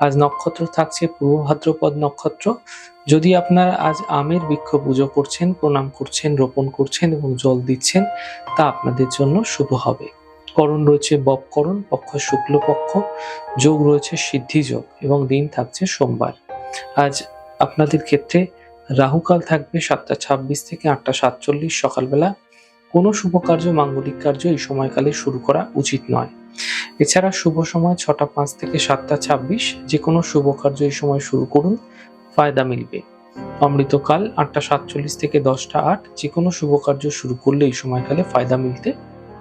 আজ নক্ষত্র থাকছে পূর্ব ভাদ্রপদ নক্ষত্র। যদি আপনারা আজ আমের বৃক্ষ পুজো করছেন, প্রণাম করছেন, রোপণ করছেন এবং জল দিচ্ছেন, তা আপনাদের জন্য শুভ হবে। করণ রয়েছে বপকরণ পক্ষ শুক্লপক্ষ যোগ রয়েছে সিদ্ধি যোগ এবং দিন থাকছে সোমবার। আজ আপনাদের ক্ষেত্রে রাহুকাল থাকবে সাতটা ছাব্বিশ থেকে আটটা সাতচল্লিশ সকালবেলা। কোনো শুভ কার্য, মাঙ্গলিক কার্য এই সময়কালে শুরু করা উচিত নয়। এছাড়া শুভ সময় ছটা পাঁচ থেকে সাতটা ছাব্বিশ যে কোনো শুভ কার্য এই সময় শুরু করুন, ফায়দা মিলবে। অমৃতকাল আটটা সাতচল্লিশ থেকে দশটা আট যে কোনো শুভ কার্য শুরু করলে এই সময়কালে ফায়দা মিলতে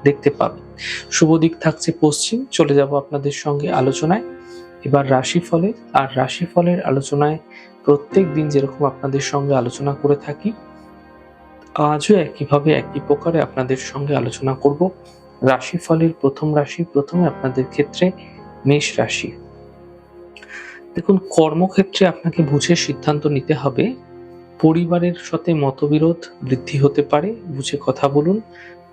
দেখতে পাবেন শুভ দিক থাকছে পশ্চিম, চলে যাব আপনাদের সঙ্গে আলোচনায়। এবার রাশিফলের, আর রাশিফলের আলোচনায় প্রত্যেক দিন যেরকম আপনাদের সঙ্গে আলোচনা করে থাকি, আজও একইভাবে একই প্রকারে আপনাদের সঙ্গে আলোচনা করব। রাশিফলের প্রথম রাশি, প্রথমে আপনাদের ক্ষেত্রে মেষ রাশি। দেখুন, কর্মক্ষেত্রে আপনাকে বুঝে সিদ্ধান্ত নিতে হবে। পরিবারের সাথে মতবিরোধ বৃদ্ধি হতে পারে, বুঝে কথা বলুন।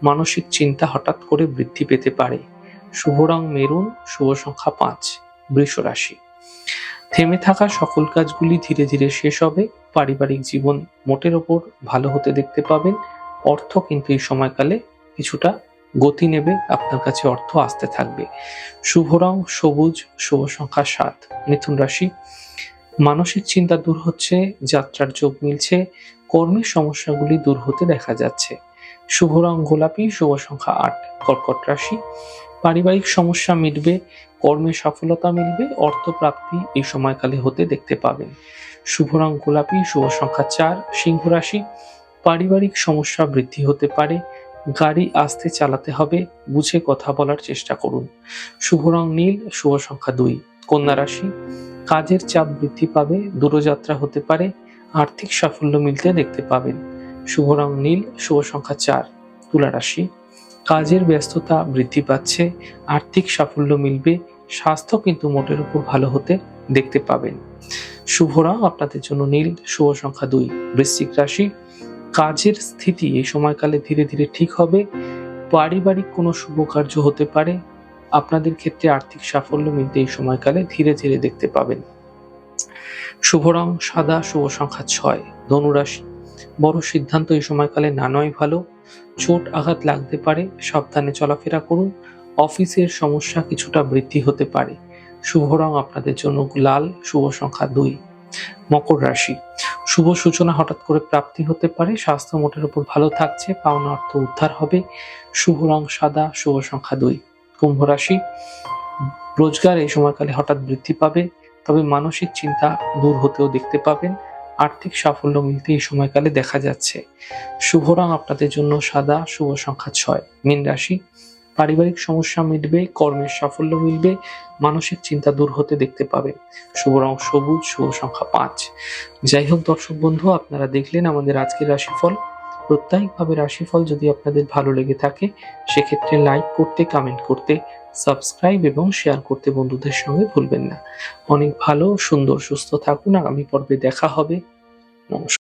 মানসিক চিন্তা হঠাৎ করে বৃদ্ধি পেতে পারে। শুভ রং মেরুন, শুভ সংখ্যা পাঁচ, বৃষ রাশি। থেমে থাকা সকল কাজগুলি ধীরে ধীরে শেষ হবে। পারিবারিক জীবন মোটের ওপর ভালো হতে দেখতে পাবেন। অর্থ কিন্তু এই সময়কালে কিছুটা গতি নেবে, আপনার কাছে অর্থ আসতে থাকবে। শুভ রং, সবুজ, শুভ সংখ্যা সাত। মিথুন রাশি, মানসিক চিন্তা দূর হচ্ছে, যাত্রার যোগ মিলছে, কর্মের সমস্যাগুলি দূর হতে দেখা যাচ্ছে। শুভ রং, গোলাপি, শুভ সংখ্যা আট। কর্কট রাশি, পারিবারিক সমস্যা মিটবে, কর্মে সফলতা মিলবে অর্থ প্রাপ্তি এই সময়কালে হতে দেখতে পাবেন। শুভ রং, গোলাপি, শুভ সংখ্যা চার। সিংহ রাশি, পারিবারিক সমস্যা বৃদ্ধি হতে পারে গাড়ি আস্তে চালাতে হবে, বুঝে কথা বলার চেষ্টা করুন। শুভ রং নীল, শুভ সংখ্যা দুই। কন্যা রাশি, কাজের চাপ বৃদ্ধি পাবে, দূরযাত্রা হতে পারে, আর্থিক সাফল্য মিলতে দেখতে পাবেন। শুভ রং নীল, শুভ সংখ্যা চার। তুলা রাশি, কাজের ব্যস্ততা বৃদ্ধি পাচ্ছে, আর্থিক সাফল্য মিলবে, স্বাস্থ্য কিন্তু মোটের উপর ভালো হতে দেখতে পাবেন। শুভ রং আপনাদের জন্য নীল, শুভ সংখ্যা দুই। বৃশ্চিক রাশি কাজের স্থিতি এই সময়কালে ধীরে ধীরে ঠিক হবে। পারিবারিক কোনো শুভ কার্য হতে পারে। আপনাদের ক্ষেত্রে আর্থিক সাফল্য মিলতে এই সময়কালে ধীরে ধীরে দেখতে পাবেন। শুভ রং সাদা, শুভ সংখ্যা ছয়, ধনুরাশি। বড় সিদ্ধান্ত এই সময়কালে না নয় ভালো। চোট আঘাত লাগতে পারে। সাবধানে চলাফেরা করুন। অফিসের সমস্যা কিছুটা বৃদ্ধি হতে পারে। শুভ রং আপনাদের জন্য লাল, শুভ সংখ্যা দুই। মকর রাশি। শুভ সূচনা হঠাৎ করে প্রাপ্তি হতে পারে। স্বাস্থ্য মোটের উপর ভালো থাকছে, পাওনা অর্থ উদ্ধার হবে। শুভ রং সাদা, শুভ সংখ্যা দুই। কুম্ভ রাশি, রোজগার এই সময়কালে হঠাৎ বৃদ্ধি পাবে, তবে মানসিক চিন্তা দূর হতেও দেখতে পাবেন। আর্থিক সাফল্য মিলতে এই সময়কালে দেখা যাচ্ছে। শুভ রং আপনাদের জন্য সাদা, শুভ সংখ্যা ছয়। মীন রাশি পারিবারিক সমস্যা মিটবে, কর্মের সাফল্য মিলবে, মানসিক চিন্তা দূর হতে দেখতে পাবেন শুভ রং সবুজ, শুভ সংখ্যা পাঁচ। যাই হোক দর্শক বন্ধু, আপনারা দেখলেন আমাদের আজকের রাশিফল। প্রত্যেকভাবে রাশিফল যদি আপনাদের ভালো লেগে থাকে, সেক্ষেত্রে লাইক করতে কমেন্ট করতে, সাবস্ক্রাইব এবং শেয়ার করতে বন্ধুদের সঙ্গে ভুলবেন না। অনেক ভালো, সুন্দর, সুস্থ থাকুন। আগামী পর্বে দেখা হবে। নমস্কার।